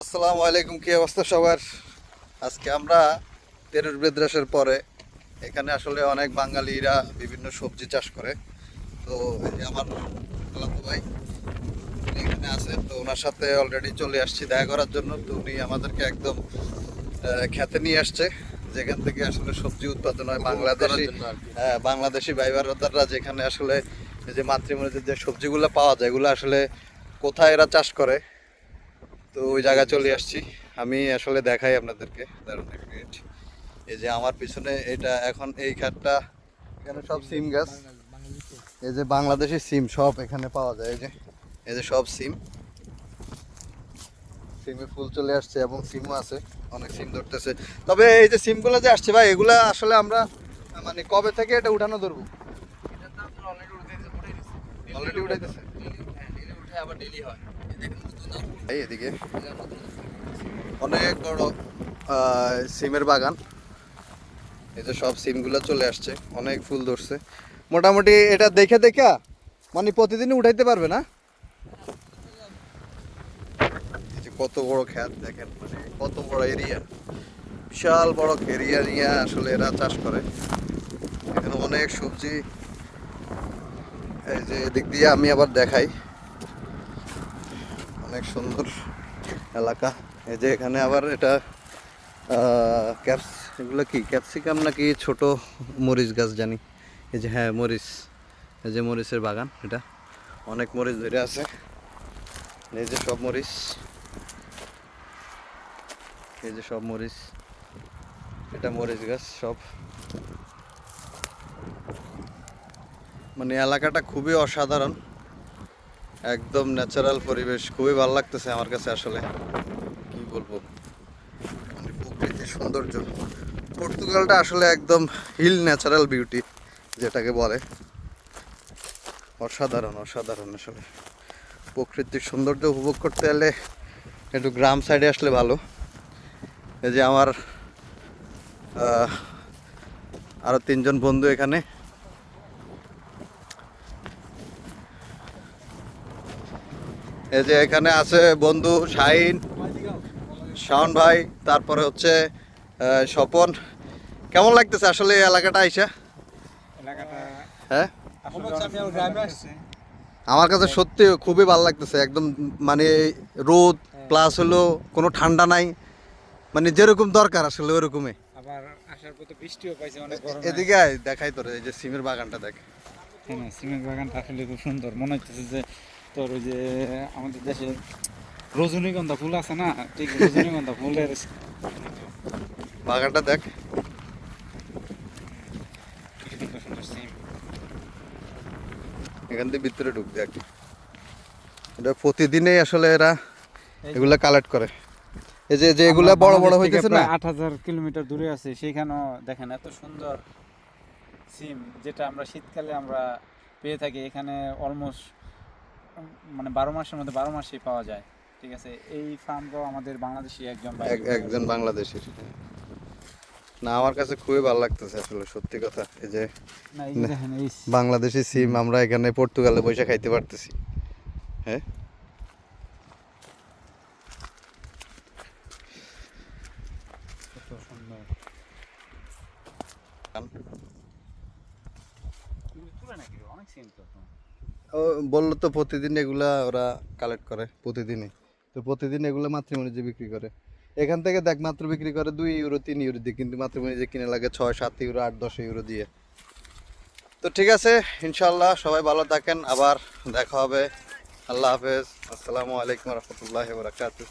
আসসালামু আলাইকুম কি অবস্থা সবার? আজকে আমরা তেরুর বেদ্রাসের পরে। এখানে আসলে অনেক বাঙালিরা বিভিন্ন সবজি চাষ করে। তো আমার খালাতো ভাই এখানে আছে তো ওনার সাথে অলরেডি চলে আসছি দেখা করার জন্য। তো উনি আমাদেরকে একদম খেতে নিয়ে আসছে। যেখান থেকে আসলে সবজি উৎপাদন হয় বাংলাদেশি হ্যাঁ বাংলাদেশি ভাই বারদাররা যেখানে আসলে যে মাতৃমণিতে যে সবজিগুলো পাওয়া যায় এগুলো আসলে কোথায় এরা চাষ করে? তো ওই জায়গায় চলে আসছি। আমি আসলে দেখাই আপনাদেরকে। এক মিনিট এই যে আমার পিছনে এটা এখন এই খাটটা এখানে সব সিম গাছ। এই যে বাংলাদেশের সিম সব এখানে পাওয়া যায়। এই যে এই যে সব সিম। সিমে ফুল চলে আসছে এবং সিমও আছে। অনেক সিম ধরতেছে। তবে এই যে সিমগুলো যে আসছে ভাই এগুলা আসলে আমরা মানে কবে থেকে এটা উঠানো ধরবো? অলরেডি উঠাইতেছে? এই এদিকে। অনেক বড় সিমের বাগান। এই যে সব সিমগুলো চলে আসছে অনেক ফুল ধরছে। মোটামুটি এটা দেখে দেখা মানে প্রতিদিনই উঠাইতে পারবে না? এই যে কত বড় খ্যাত দেখেন মানে কত বড় এরিয়া বিশাল বড় এরিয়া নিয়ে আসলে এরা চাষ করে। এখানে অনেক সবজি। এই যে এদিক দিয়ে আমি আবার দেখাই। অনেক সুন্দর এলাকা। এই যে এখানে আবার এটা ক্যাপস, এগুলো কি, ক্যাপসিকাম নাকি ছোট মরিচ গাছ জানি। এই যে হ্যাঁ মরিচ, এই যে মরিচের বাগান এটা। অনেক মরিচ ধরে আছে। এই যে সব মরিচ। এই যে সব মরিচ। এটা মরিচ গাছ সব। মানে এলাকাটা খুবই অসাধারণ। একদম ন্যাচারাল পরিবেশ। খুবই ভালো লাগতেছে আমার কাছে আসলে। কি বলব? মানে প্রকৃতির সৌন্দর্য। পর্তুগালটা আসলে একদম হিল ন্যাচারাল বিউটি যেটাকে বলে। অসাধারণ অসাধারণ আসলে। প্রকৃতির সৌন্দর্য উপভোগ করতে গেলে একটু গ্রাম সাইডে আসলে ভালো। এই যে আমার আরও তিনজন বন্ধু এখানে। এই যে এখানে আছে বন্ধু শাহিন শাওন ভাই তারপরে হচ্ছে স্বপন। কেমন লাগতেছে আসলে এই এলাকাটা আইসা? হ্যাঁ। আমার কাছে সত্যি খুবই ভালো লাগতেছে একদম মানে রোদ প্লাস হলো কোনো ঠান্ডা নাই মানে যেরকম দরকার আসলে ওরকমই। আবার আসার পথে বৃষ্টিও পাইছে অনেক গরম এদিকে দেখাই তোর এই যে সিমের বাগানটা দেখ। হ্যাঁ সিমেন্ট বাগানটা আসলে খুব সুন্দর। মনে হচ্ছে যে তোর ওই যে আমাদের দেশে রজনীগন্ধা ফুল আছে না ঠিক রজনীগন্ধা ফুলের বাগানটা দেখ। এখান থেকে ভিতরে ঢুক দেখ। এটা প্রতিদিনই আসলে এরা এগুলা কালেক্ট করে। এই যে যে এগুলা বড় বড় হইতেছে না? আট হাজার কিলোমিটার দূরে আছে সেখানেও দেখেন এত সুন্দর সিম যেটা আমরা শীতকালে আমরা পেয়ে থাকি। এখানে অলমোস্ট মানে বারো মাসের মধ্যে বারো মাসেই পাওয়া যায়। ঠিক আছে? এই ফার্মটাও আমাদের বাংলাদেশি একজন একজন বাংলাদেশের। না আমার কাছে খুবই ভালো লাগতেছে আসলে সত্যি কথা। এই যে বাংলাদেশি সিম আমরা এখানে পর্তুগালে বসে খাইতে পারতেছি। হ্যাঁ? অনেক সিম তো বলল তো প্রতিদিন এগুলা ওরা কালেক্ট করে, প্রতিদিনই। তো প্রতিদিন এগুলো মাতৃমণিজে বিক্রি করে। এখান থেকে দেখ মাত্র বিক্রি করে দুই ইউরো তিন ইউরো দিয়ে, কিন্তু মাতৃমণিজে কিনে লাগে ছয়, সাত ইউরো আট, দশ ইউরো দিয়ে। তো ঠিক আছে ইনশাল্লাহ সবাই ভালো থাকেন, আবার দেখা হবে। আল্লাহ হাফেজ। আসসালামু আলাইকুম রহমতুল্লাহ বরাকাতুহ।